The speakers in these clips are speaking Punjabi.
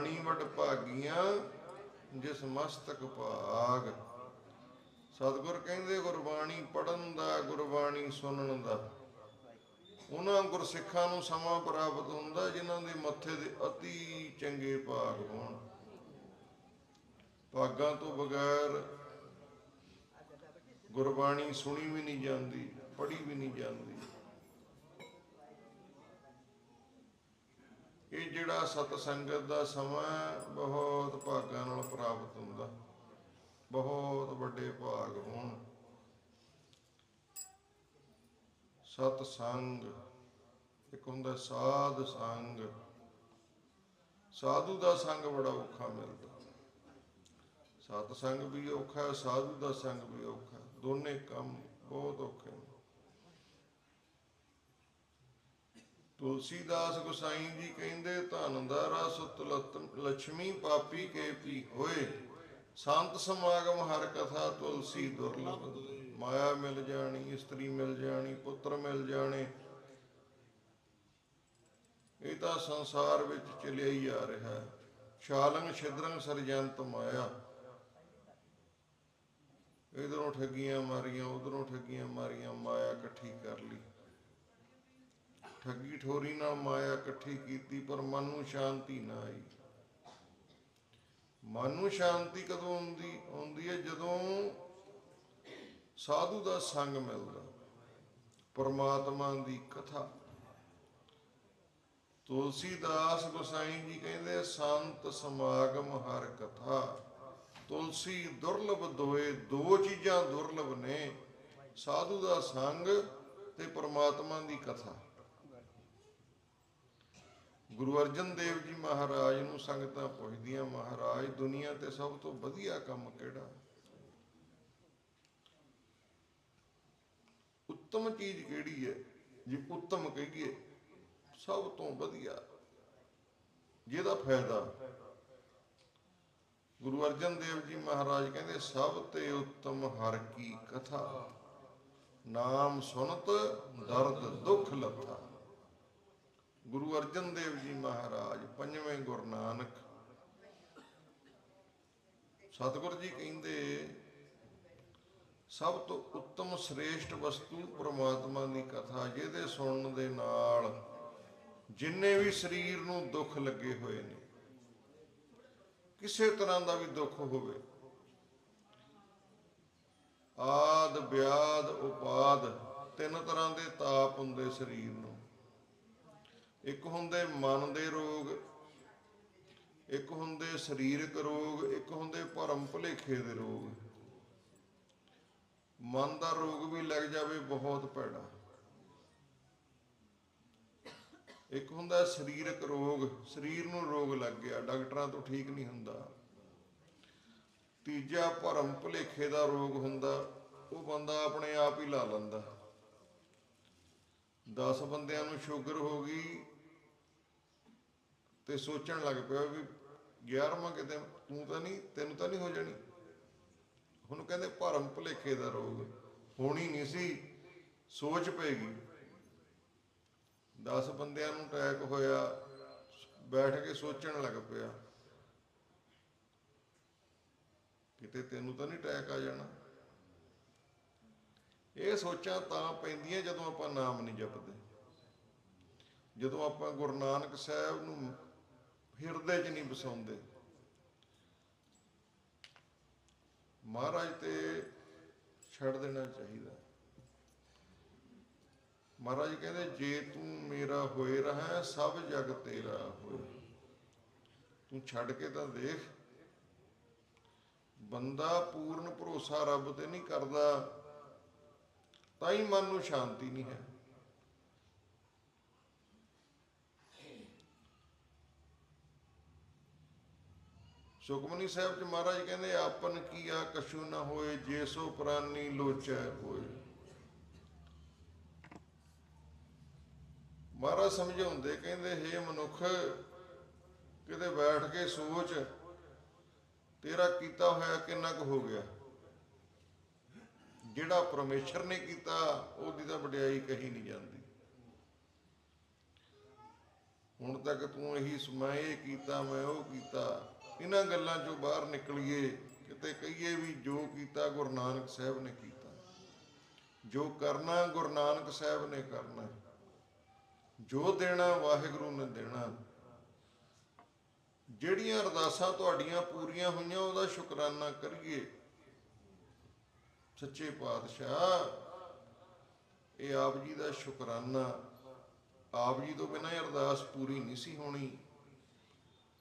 ਬਾਣੀ ਵਡ ਭਾਗੀਆਂ, ਜਿਸ ਮਸਤਕ ਭਾਗ। ਸਤਿਗੁਰ ਕਹਿੰਦੇ, ਗੁਰਬਾਣੀ ਪੜਨ ਦਾ, ਗੁਰਬਾਣੀ ਸੁਣਨ ਦਾ। ਉਹਨਾਂ ਗੁਰਸਿੱਖਾਂ ਨੂੰ ਸਮਾਂ ਪ੍ਰਾਪਤ ਹੁੰਦਾ, ਜਿਨ੍ਹਾਂ ਦੇ ਮੱਥੇ ਦੇ ਅਤੀ ਚੰਗੇ ਭਾਗ ਹੋਣ। ਭਾਗਾਂ ਤੋਂ ਬਗੈਰ ਗੁਰਬਾਣੀ ਸੁਣੀ ਵੀ ਨਹੀਂ ਜਾਂਦੀ, ਪੜ੍ਹੀ ਵੀ ਨਹੀਂ ਜਾਂਦੀ ਇਹ ਜਿਹੜਾ ਸਤ ਸੰਗਤ ਦਾ ਸਮਾਂ ਬਹੁਤ ਭਾਗਾਂ ਨਾਲ ਪ੍ਰਾਪਤ ਹੁੰਦਾ। ਬਹੁਤ ਵੱਡੇ ਭਾਗ ਹੋਣ। ਸਤ ਸੰਗ, ਇੱਕ ਹੁੰਦਾ ਸਾਧ ਸੰਗ। ਸਾਧੂ ਦਾ ਸੰਗ ਬੜਾ ਔਖਾ ਮਿਲਦਾ। ਸਤ ਸੰਗ ਵੀ ਔਖਾ, ਸਾਧੂ ਦਾ ਸੰਗ ਵੀ ਔਖਾ। ਦੋਨੇ ਕੰਮ ਬਹੁਤ ਔਖੇ ਨੇ ਤੁਲਸੀਦਾਸ ਗੁਸਾਈ ਜੀ ਕਹਿੰਦੇ, ਧਨ ਦਾ ਰਸ ਤੁਲਤ ਲక్ష్ਮੀ ਪਾਪੀ ਕੇ ਪੀ ਹੋਏ। ਸੰਤ ਸਮਾਗਮ ਹਰ ਕਥਾ ਤੁਲਸੀ ਦੁਰਲਭ ਮਾਇਆ ਮਿਲ ਜਾਣੀ, ਇਸਤਰੀ ਮਿਲ ਜਾਣੀ, ਪੁੱਤਰ ਮਿਲ ਜਾਣੇ। ਇਹ ਤਾਂ ਸੰਸਾਰ ਵਿੱਚ ਚਲਿਆ ਹੀ ਆ ਰਿਹਾ ਹੈ। ਸ਼ਾਲੰਗ ਛਿਦਰੰਗ ਸਰਜੰਤ ਮਾਇਆ। ਇਧਰੋਂ ਠੱਗੀਆਂ ਮਾਰੀਆਂ, ਉਧਰੋਂ ਠੱਗੀਆਂ ਮਾਰੀਆਂ, ਮਾਇਆ ਇਕੱਠੀ ਕਰ ਲਈ। ਠੱਗੀ ਠੋਰੀ ਨਾਲ ਮਾਇਆ ਇਕੱਠੀ ਕੀਤੀ, ਪਰ ਮਨ ਨੂੰ ਸ਼ਾਂਤੀ ਨਾ ਆਈ। ਮਨ ਨੂੰ ਸ਼ਾਂਤੀ ਕਦੋਂ ਆਉਂਦੀ ਆਉਂਦੀ ਹੈ ਜਦੋਂ ਸਾਧੂ ਦਾ ਸੰਗ ਮਿਲਦਾ, ਪਰਮਾਤਮਾ ਦੀ ਕਥਾ। ਤੁਲਸੀਦਾਸ ਗੋਸਾਈ ਜੀ ਕਹਿੰਦੇ ਸੰਤ ਸਮਾਗਮ ਹਰ ਕਥਾ। ਤੁਲਸੀ ਦੁਰਲਭ ਦੋਏ, ਦੋ ਚੀਜ਼ਾਂ ਦੁਰਲਭ ਨੇ। ਸਾਧੂ ਦਾ ਸੰਗ ਤੇ ਪਰਮਾਤਮਾ ਦੀ ਕਥਾ। ਗੁਰੂ ਅਰਜਨ ਦੇਵ ਜੀ ਮਹਾਰਾਜ ਨੂੰ ਸੰਗਤਾਂ ਪੁੱਛਦੀਆਂ, ਮਹਾਰਾਜ, ਦੁਨੀਆ ਤੇ ਸਭ ਤੋਂ ਵਧੀਆ ਕੰਮ ਕਿਹੜਾ? ਉੱਤਮ ਚੀਜ਼ ਕਿਹੜੀ ਹੈ? ਜੇ ਉੱਤਮ ਕਹੀਏ, ਸਭ ਤੋਂ ਵਧੀਆ ਜਿਹਦਾ ਫਾਇਦਾ। ਗੁਰੂ ਅਰਜਨ ਦੇਵ ਜੀ ਮਹਾਰਾਜ ਕਹਿੰਦੇ, ਸਭ ਤੇ ਉੱਤਮ ਹਰ ਕੀ ਕਥਾ, ਨਾਮ ਸੁਨਤ ਦਰਦ ਦੁਖ ਲੱਥਾ। ਗੁਰੂ ਅਰਜਨ ਦੇਵ ਜੀ ਮਹਾਰਾਜ, ਪੰਜਵੇਂ ਗੁਰੂ ਨਾਨਕ। ਸਤਿਗੁਰ ਜੀ ਕਹਿੰਦੇ, ਸਭ ਤੋਂ ਉੱਤਮ ਸ੍ਰੇਸ਼ਟ ਵਸਤੂ ਪ੍ਰਮਾਤਮਾ ਦੀ ਕਥਾ, ਜਿਹਦੇ ਸੁਣਨ ਦੇ ਨਾਲ ਜਿੰਨੇ ਵੀ ਸਰੀਰ ਨੂੰ ਦੁੱਖ ਲੱਗੇ ਹੋਏ ਨੇ, ਕਿਸੇ ਤਰ੍ਹਾਂ ਦਾ ਵੀ ਦੁੱਖ ਹੋਵੇ, ਆਦ, ਵਿਆਦ, ਉਪਾਦ, ਤਿੰਨ ਤਰ੍ਹਾਂ ਦੇ ਤਾਪ ਹੁੰਦੇ ਸਰੀਰ ਨੂੰ। ਇੱਕ ਹੁੰਦੇ ਮਨ ਦੇ ਰੋਗ, ਇੱਕ ਹੁੰਦੇ ਸਰੀਰਕ ਰੋਗ, ਇੱਕ ਹੁੰਦੇ ਭਰਮ ਭੁਲੇਖੇ ਦੇ ਰੋਗ। ਮਨ ਦਾ ਰੋਗ ਵੀ ਲੱਗ ਜਾਵੇ ਬਹੁਤ ਭੈੜਾ। ਇੱਕ ਹੁੰਦਾ ਸਰੀਰਕ ਰੋਗ, ਸਰੀਰ ਨੂੰ ਰੋਗ ਲੱਗ ਗਿਆ, ਡਾਕਟਰਾਂ ਤੋਂ ਠੀਕ ਨਹੀਂ ਹੁੰਦਾ। ਤੀਜਾ ਭਰਮ ਭੁਲੇਖੇ ਦਾ ਰੋਗ ਹੁੰਦਾ, ਉਹ ਬੰਦਾ ਆਪਣੇ ਆਪ ਹੀ ਲਾ ਲੈਂਦਾ। 10 ਬੰਦਿਆਂ ਨੂੰ ਸ਼ੂਗਰ ਹੋ ਗਈ ਤੇ ਸੋਚਣ ਲੱਗ ਪਿਆ ਵੀ 11ਵਾਂ ਕਿਤੇ ਤੂੰ ਤਾਂ ਨਹੀਂ, ਤੈਨੂੰ ਤਾਂ ਨਹੀਂ ਹੋ ਜਾਣੀ। ਹੁਣ ਕਹਿੰਦੇ ਭਰਮ ਭੁਲੇਖੇ ਦਾ ਰੋਗ, ਹੋਣੀ ਨਹੀਂ ਸੀ, ਸੋਚ ਪੈਗੀ 10 ਬੰਦਿਆਂ ਨੂੰ ਅਟੈਕ ਹੋਇਆ, ਬੈਠ ਕੇ ਸੋਚਣ ਲੱਗ ਪਿਆ। ਕਿਤੇ ਤੈਨੂੰ ਤਾਂ ਨਹੀਂ ਅਟੈਕ ਆ ਜਾਣਾ। ਇਹ ਸੋਚਾਂ ਤਾਂ ਪੈਂਦੀਆਂ ਜਦੋਂ ਆਪਾਂ ਨਾਮ ਨਹੀਂ ਜਪਦੇ। ਜਦੋਂ ਆਪਾਂ ਗੁਰੂ ਨਾਨਕ ਸਾਹਿਬ ਨੂੰ ਹਿਰਦੇ 'ਚ ਨਹੀਂ ਵਸਾਉਂਦੇ। ਮਹਾਰਾਜ ਤੇ ਛੱਡ ਦੇਣਾ ਚਾਹੀਦਾ। ਮਹਾਰਾਜ ਕਹਿੰਦੇ, ਜੇ ਤੂੰ ਮੇਰਾ ਹੋਏ ਰਹਾ, ਸਭ ਜਗ ਤੇਰਾ ਹੋਏ ਤੂੰ ਛੱਡ ਕੇ ਤਾਂ ਦੇਖ। ਬੰਦਾ ਪੂਰਨ ਭਰੋਸਾ ਰੱਬ ਤੇ ਨਹੀਂ ਕਰਦਾ। ਤਾਂ ਹੀ ਮਨ ਨੂੰ ਸ਼ਾਂਤੀ ਨਹੀਂ ਹੈ। ਸੁਖਮਨੀ ਸਾਹਿਬ ਚ ਮਹਾਰਾਜ ਕਹਿੰਦੇ, ਆਪਨ ਕੀਆ ਕਛੂ ਨਾ ਹੋਏ, ਜੇ ਸੋ ਪ੍ਰਾਨੀ ਲੋਚੈ ਹੋਏ। ਮਹਾਰਾਜ ਸਮਝਾਉਂਦੇ, ਕਹਿੰਦੇ, ਹੇ ਮਨੁੱਖ, ਕਿਤੇ ਬੈਠ ਕੇ ਸੋਚ, ਤੇਰਾ ਕੀਤਾ ਹੋਇਆ ਕਿੰਨਾ ਕੁ ਹੋ ਗਿਆ? ਜਿਹੜਾ ਪਰਮੇਸ਼ਰ ਨੇ ਕੀਤਾ, ਉਹਦੀ ਤਾਂ ਵਡਿਆਈ ਕਹੀ ਨਹੀਂ ਜਾਂਦੀ। ਹੁਣ ਤੱਕ ਤੂੰ ਇਹੀ ਮੈਂ ਇਹ ਕੀਤਾ, ਮੈਂ ਉਹ ਕੀਤਾ। ਇਹਨਾਂ ਗੱਲਾਂ ਚੋਂ ਬਾਹਰ ਨਿਕਲੀਏ, ਕਿਤੇ ਕਹੀਏ ਵੀ ਜੋ ਕੀਤਾ ਗੁਰੂ ਨਾਨਕ ਸਾਹਿਬ ਨੇ ਕੀਤਾ। ਜੋ ਕਰਨਾ, ਗੁਰੂ ਨਾਨਕ ਸਾਹਿਬ ਨੇ ਕਰਨਾ। ਜੋ ਦੇਣਾ, ਵਾਹਿਗੁਰੂ ਨੇ ਦੇਣਾ। ਜਿਹੜੀਆਂ ਅਰਦਾਸਾਂ ਤੁਹਾਡੀਆਂ ਪੂਰੀਆਂ ਹੋਈਆਂ, ਉਹਦਾ ਸ਼ੁਕਰਾਨਾ ਕਰੀਏ। ਸੱਚੇ ਪਾਤਸ਼ਾਹ, ਇਹ ਆਪ ਜੀ ਦਾ ਸ਼ੁਕਰਾਨਾ। ਆਪ ਜੀ ਤੋਂ ਬਿਨਾਂ ਇਹ ਅਰਦਾਸ ਪੂਰੀ ਨਹੀਂ ਸੀ ਹੋਣੀ।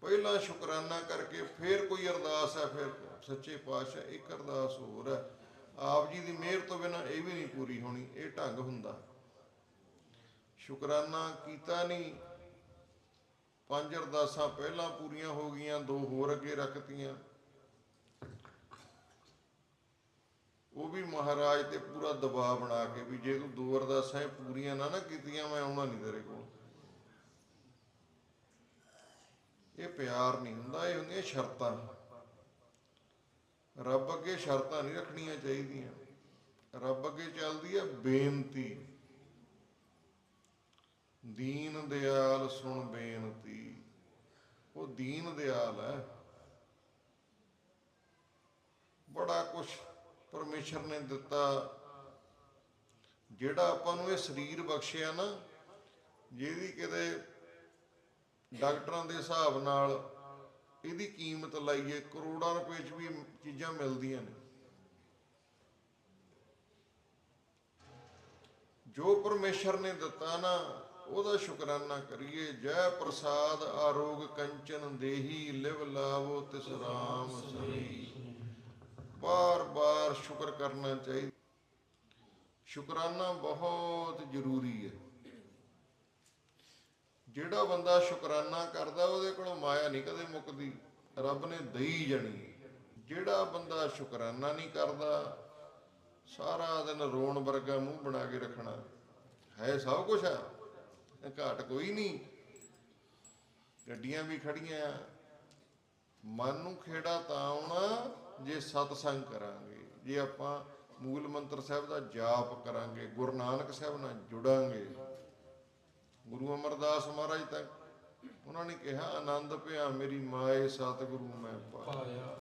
ਪਹਿਲਾਂ ਸ਼ੁਕਰਾਨਾ ਕਰਕੇ ਫਿਰ ਕੋਈ ਅਰਦਾਸ ਹੈ, ਫਿਰ ਸੱਚੇ ਪਾਤਸ਼ਾਹ ਇੱਕ ਅਰਦਾਸ ਹੋਰ ਹੈ। ਆਪ ਜੀ ਦੀ ਮਿਹਰ ਤੋਂ ਬਿਨਾਂ ਇਹ ਵੀ ਨਹੀਂ ਪੂਰੀ ਹੋਣੀ, ਇਹ ਢੰਗ ਹੁੰਦਾ। ਸ਼ੁਕਰਾਨਾ ਕੀਤਾ ਨਹੀਂ। ਪੰਜ ਅਰਦਾਸਾਂ ਪਹਿਲਾਂ ਪੂਰੀਆਂ ਹੋ ਗਈਆਂ, ਦੋ ਹੋਰ ਅੱਗੇ ਰੱਖਤੀਆਂ। ਉਹ ਵੀ ਮਹਾਰਾਜ ਤੇ ਪੂਰਾ ਦਬਾਅ ਬਣਾ ਕੇ ਵੀ ਜੇ ਤੂੰ ਦੋ ਅਰਦਾਸਾਂ ਇਹ ਪੂਰੀਆਂ ਨਾ ਨਾ ਕੀਤੀਆਂ, ਮੈਂ ਆਉਣਾ ਨਹੀਂ ਤੇਰੇ ਕੋਲ। ਇਹ ਪਿਆਰ ਨਹੀਂ ਹੁੰਦਾ, ਇਹ ਹੁੰਦੀਆਂ ਸ਼ਰਤਾਂ। ਰੱਬ ਅੱਗੇ ਸ਼ਰਤਾਂ ਨਹੀਂ ਰੱਖਣੀਆਂ ਚਾਹੀਦੀਆਂ। ਰੱਬ ਅੱਗੇ ਚੱਲਦੀ ਹੈ ਬੇਨਤੀ। ਦੀਨ ਦਿਆਲ ਸੁਣ ਬੇਨਤੀ। ਉਹ ਦੀਨ ਦਿਆਲ ਹੈ। ਬੜਾ ਕੁਛ ਪਰਮੇਸ਼ਰ ਨੇ ਦਿੱਤਾ। ਜਿਹੜਾ ਆਪਾਂ ਨੂੰ ਇਹ ਸਰੀਰ ਬਖਸ਼ਿਆ ਨਾ, ਜਿਹਦੀ ਕਿਤੇ ਡਾਕਟਰਾਂ ਦੇ ਹਿਸਾਬ ਨਾਲ ਇਹਦੀ ਕੀਮਤ ਲਾਈਏ, ਕਰੋੜਾਂ ਰੁਪਏ ਚ ਵੀ ਚੀਜ਼ਾਂ ਮਿਲਦੀਆਂ ਨੇ। ਜੋ ਪਰਮੇਸ਼ਰ ਨੇ ਦਿੱਤਾ ਨਾ, ਉਹਦਾ ਸ਼ੁਕਰਾਨਾ ਕਰੀਏ। ਜੈ ਪ੍ਰਸਾਦ ਆਰੋਗ ਕੰਚਨ ਦੇਹੀ, ਲਿਵ ਲਾਵੋ ਤਿਸ ਰਾਮ ਸਰੀ ਬਾਰ ਬਾਰ ਸ਼ੁਕਰ ਕਰਨਾ ਚਾਹੀਦਾ। ਸ਼ੁਕਰਾਨਾ ਬਹੁਤ ਜ਼ਰੂਰੀ ਹੈ। ਜਿਹੜਾ ਬੰਦਾ ਸ਼ੁਕਰਾਨਾ ਕਰਦਾ, ਉਹਦੇ ਕੋਲੋਂ ਮਾਇਆ ਨਹੀਂ ਕਦੇ ਮੁੱਕਦੀ। ਰੱਬ ਨੇ ਦਈ ਜਾਣੀ ਜਿਹੜਾ ਬੰਦਾ ਸ਼ੁਕਰਾਨਾ ਨਹੀਂ ਕਰਦਾ, ਸਾਰਾ ਦਿਨ ਰੋਣ ਵਰਗਾ ਮੂੰਹ ਬਣਾ ਕੇ ਰੱਖਣਾ ਹੈ ਸਭ ਕੁਝ ਆ। ਘਾਟ ਕੋਈ ਨਹੀਂ। ਗੱਡੀਆਂ ਵੀ ਖੜੀਆਂ ਮਨ ਨੂੰ ਖੇੜਾ ਤਾਂ ਆਉਣਾ ਜੇ ਸਤਸੰਗ ਕਰਾਂਗੇ, ਜੇ ਆਪਾਂ ਮੂਲ ਮੰਤਰ ਸਾਹਿਬ ਦਾ ਜਾਪ ਕਰਾਂਗੇ, ਗੁਰੂ ਨਾਨਕ ਸਾਹਿਬ ਨਾਲ ਜੁੜਾਂਗੇ, ਗੁਰੂ ਅਮਰਦਾਸ ਮਹਾਰਾਜ ਤੱਕ ਉਹਨਾਂ ਨੇ ਕਿਹਾ, ਆਨੰਦ ਭਿਆ ਮੇਰੀ ਮਾਏ ਸਤਿਗੁਰੂ ਮੈਂ ਪਾਇਆ।